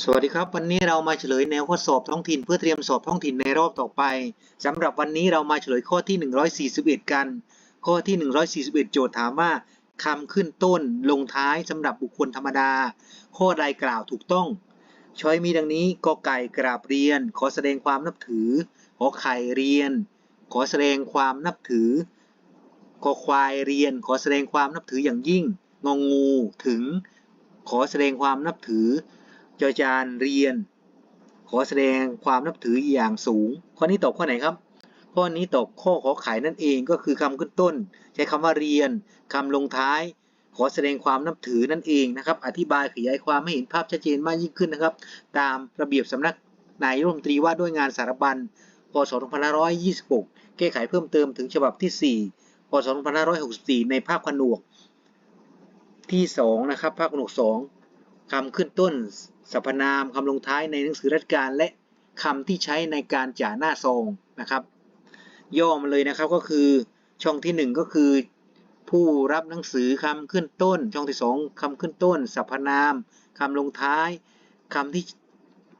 สวัสดีครับ วันนี้เรามาเฉลยแนวข้อสอบท้องถิ่น เพื่อเตรียมสอบท้องถิ่นในรอบต่อไปสำหรับวันนี้เรามาเฉลยข้อที่ 141 กัน ข้อที่ 141 โจทย์ถามว่าคำขึ้นต้นลงท้ายสำหรับบุคคลธรรมดา ข้อใดกล่าวถูกต้อง ช้อยมีดังนี้กอไก่กราบเรียน ขอแสดงความนับถือขอไข่เรียน ขอแสดงความนับถือคอควายเรียน ขอแสดงความนับถืออย่างยิ่งงองูถึง ขอแสดงความนับถือ จอจานเรียน ขอแสดงความนับถืออย่างสูง ข้อนี้ตอบข้อไหนครับ ข้อนี้ตอบข้อขอไขนั่นเองก็คือคำขึ้นต้น ใช้คำว่าเรียนคำลงท้าย ขอแสดงความนับถือนั่นเองนะครับ อธิบายขยายความให้เห็นภาพชัดเจนมากยิ่งขึ้นนะครับ ตามระเบียบสำนักนายรัฐมนตรีว่าด้วยงานสารบัญพศ 2526 แก้ไขเพิ่มเติมถึงฉบับที่ 4 พศ 2564 ในภาคผนวกที่ 2 นะครับ ภาคผนวก 2 คำขึ้นต้น สรรพนามคำลงท้ายในหนังสือราชการและคำที่ใช้ในการจ่าหน้าซองนะครับ ย่อมาเลยนะครับก็คือช่องที่ 1 ก็คือ ผู้รับหนังสือคำขึ้นต้น ช่องที่ 2คำขึ้นต้น สรรพนามคำลงท้ายคำที่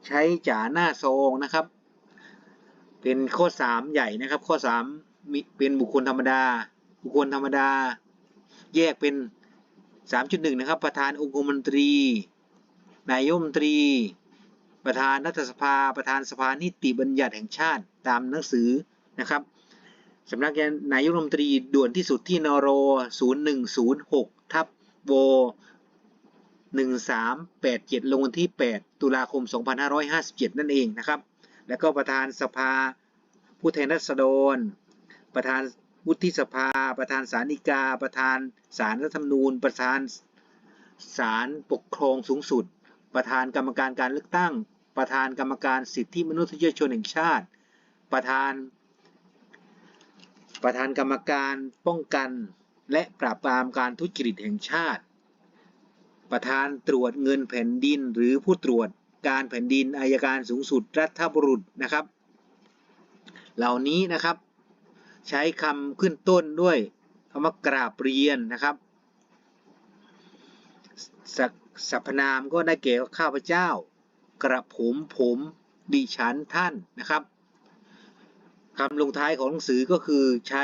ใช้จ่าหน้าซองนะครับ เป็นข้อ 3 ใหญ่นะครับ ข้อ3มีเป็นบุคคลธรรมดา บุคคลธรรมดา แยกเป็น 3.1 นะครับ ประธานองคมนตรี นายมตรี ประธานรัฐสภา ประธานสภานิติบัญญัติแห่งชาติตามหนังสือนะครับสำนักงานนายกรัฐมนตรีด่วนที่สุดที่นร0106 ทับโว1387 ลงวันที่ 8 ตุลาคม 2557 นั่นเองนะครับ แล้วก็ประธานสภาผู้แทนราษฎร ประธานวุฒิสภา ประธานศาลฎีกา ประธานศาลรัฐธรรมนูญ ประธานศาลปกครองสูงสุด ประธานกรรมการการเลือกตั้ง ประธานกรรมการสิทธิมนุษยชนแห่งชาติ ประธาน ประธานกรรมการป้องกัน และปราบปรามการทุจริตแห่งชาติ ประธานตรวจเงินแผ่นดิน หรือผู้ตรวจการแผ่นดินอายการสูงสุดรัฐบุรุษนะครับ เหล่านี้นะครับ ใช้คำขึ้นต้นด้วยคำว่ากราบเรียนนะครับสัก สรรพนามก็ได้แก่ข้าพเจ้า กระผมผมดิฉันท่านนะครับคำลงท้ายของหนังสือก็คือใช้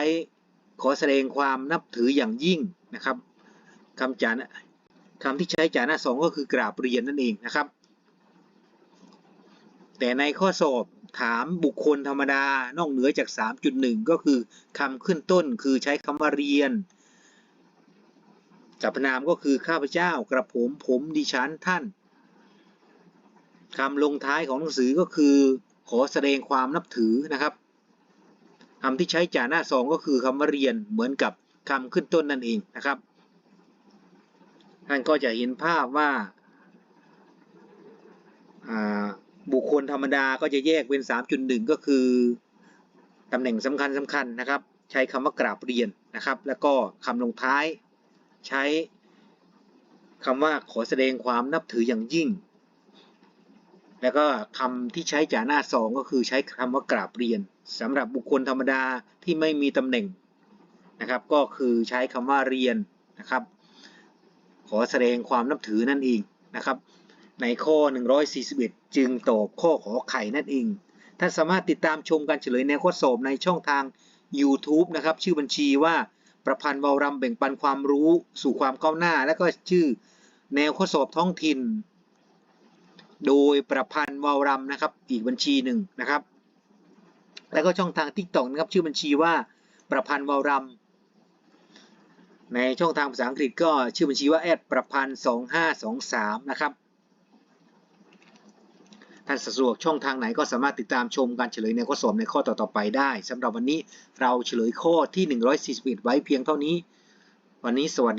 ขอแสดงความนับถืออย่างยิ่งนะครับคำจานะคำที่ใช้จาหน้าสองก็คือกราบเรียนนั่นเองนะครับ แต่ในข้อสอบถามบุคคลธรรมดานอกเหนือจาก 3.1 ก็คือคำขึ้นต้นคือใช้คำว่าเรียน สรรพนามก็คือข้าพเจ้ากระผมผมดิฉันท่านคำลงท้ายของหนังสือก็คือขอแสดงความนับถือนะครับคำที่ใช้จ่าหน้าซองก็คือคำว่าเรียนเหมือนกับคำขึ้นต้นนั่นเองนะครับท่านก็จะเห็นภาพว่าบุคคลธรรมดาก็จะแยกเป็น 3.1 ก็คือตำแหน่งสำคัญสำคัญนะครับ ใช้คำว่ากราบเรียนนะครับ แล้วก็คำลงท้าย ใช้คำว่าขอแสดงความนับถืออย่างยิ่ง แล้วก็คำที่ใช้จ่าหน้าสองก็คือใช้คำว่ากราบเรียนสำหรับบุคคลธรรมดาที่ไม่มีตำแหน่งนะครับ ก็คือใช้คำว่าเรียนนะครับ ขอแสดงความนับถือนั่นเองนะครับ ในข้อ 141 จึงตอบข้อขอไข่นั่นเองท่านสามารถติดตามชมการเฉลยในข้อสอบในช่องทาง YouTube นะครับ ชื่อบัญชีว่า ประพันธ์วารำแบ่งปันความรู้สู่ความก้าวหน้า และก็ชื่อแนวข้อสอบท้องถิ่น โดยประพันธ์วารำนะครับ อีกบัญชีหนึ่งนะครับ แล้วก็ช่องทางทิกตอกนะครับชื่อบัญชีว่าประพันธ์วารำในช่องทางภาษาอังกฤษก็ชื่อบัญชีว่าแอดประพันธ์2523 นะครับ ท่านสะดวกช่องทางไหนก็สามารถติดตามชมการเฉลยในข้อสอบในข้อต่อๆไปได้สำหรับวันนี้เราเฉลยข้อที่ 141 ไว้เพียงเท่านี้ วันนี้สวัสดี